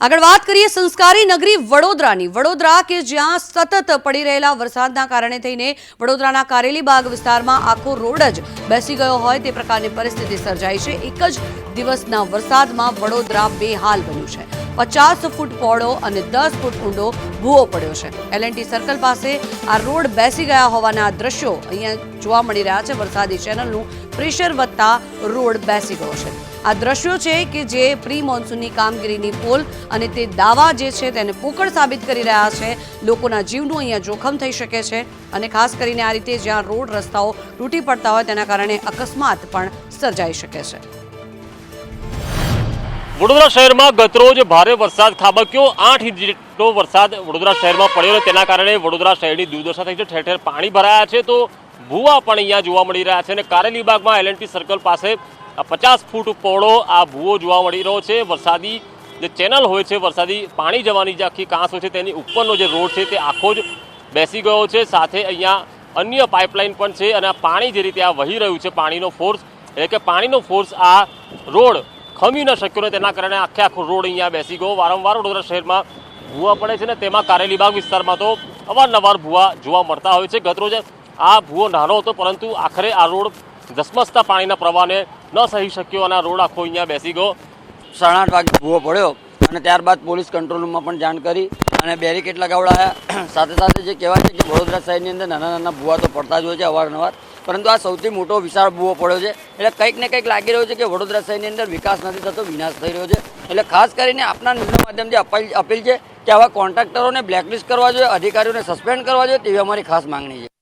આગળ વાત કરીએ સંસ્કારી નગરી વડોદરાની. વડોદરા કે જ્યાં સતત પડી રહેલા વરસાદના કારણે થઈને વડોદરાના કારેલી બાગ વિસ્તારમાં આખો રોડ જ બેસી ગયો હોય તે પ્રકારની પરિસ્થિતિ સર્જાઈ છે. એક જ દિવસના વરસાદમાં વડોદરા બેહાલ બન્યું છે. પચાસ ફૂટ પહોળો અને દસ ફૂટ ઊંડો ભૂવો પડ્યો છે. એલએનટી સર્કલ પાસે આ રોડ બેસી ગયા હોવાના દ્રશ્યો અહીંયા જોવા મળી રહ્યા છે. વરસાદી ચેનલનું પ્રેશર વધતા રોડ બેસી ગયો છે. આ દ્રશ્યો છે કે જે પ્રી મોન્સૂનની કામગીરીની પોલ અને તે દાવા જે છે તેને પોકળ સાબિત કરી રહ્યા છે. લોકોના જીવનું અહીંયા જોખમ થઈ શકે છે અને ખાસ કરીને આ રીતે જ્યાં રોડ રસ્તાઓ તૂટી પડતા હોય તેના કારણે અકસ્માત પણ સર્જાઈ શકે છે. વડોદરા શહેરમાં ગતરોજ ભારે વરસાદ ખાબક્યો. આઠ ઇંચ જેટલો વરસાદ વડોદરા શહેરમાં પડ્યો તેના કારણે વડોદરા શહેરની દુર્દશા થઈ છે. ઠેર ઠેર પાણી ભરાયા છે. તો ભૂવા પણ અહીંયા જોવા મળી રહ્યા છે અને કારેલીબાગમાં એલએનટી સર્કલ પાસે પચાસ ફૂટ પહોળો આ ભૂવો જોવા મળી રહ્યો છે. વરસાદી જે ચેનલ હોય છે, વરસાદી પાણી જવાની જે આખી કાંસ હોય છે, તેની ઉપરનો જે રોડ છે, તે આખો જ બેસી ગયો છે. સાથે અહીંયા અન્ય પાઇપલાઇન પણ છે અને આ પાણી જે રીતે આ વહી રહ્યું છે, પાણીનો ફોર્સ એટલે કે પાણીનો ફોર્સ આ રોડ ખમી ન શક્યો ને તેના કારણે આખે આખો રોડ અહીંયા બેસી ગયો. વારંવાર વડોદરા શહેરમાં ભૂવા પડે છે ને તેમાં કારેલીબાગ વિસ્તારમાં તો અવારનવાર ભૂવા જોવા મળતા હોય છે. ગતરોજ આ ભૂવો નાનો હતો, પરંતુ આખરે આ રોડ ધસમસતા પાણીના પ્રવાહને ન સહી શક્યો અને આ રોડ આખો અહીંયા બેસી ગયો. સાડા આઠ વાગે ભૂવો પડ્યો અને ત્યારબાદ પોલીસ કંટ્રોલ રૂમમાં પણ જાણ કરી અને બેરિકેડ લગાવડાયા. સાથે સાથે જે કહેવાય છે કે વડોદરા શહેરની અંદર નાના નાના ભૂવા તો પડતા જ હોય છે અવારનવાર, પરંતુ આ સૌથી મોટો વિશાળ ભૂવો પડ્યો છે. એટલે કંઈક ને કંઈક લાગી રહ્યું છે કે વડોદરા શહેરની અંદર વિકાસ નથી થતો, વિનાશ થઈ રહ્યો છે. એટલે ખાસ કરીને આપના ન્યૂઝના માધ્યમથી અપીલ અપીલ છે કે આવા કોન્ટ્રાક્ટરોને બ્લેકલિસ્ટ કરવા જોઈએ, અધિકારીઓને સસ્પેન્ડ કરવા જોઈએ તેવી અમારી ખાસ માંગણી છે.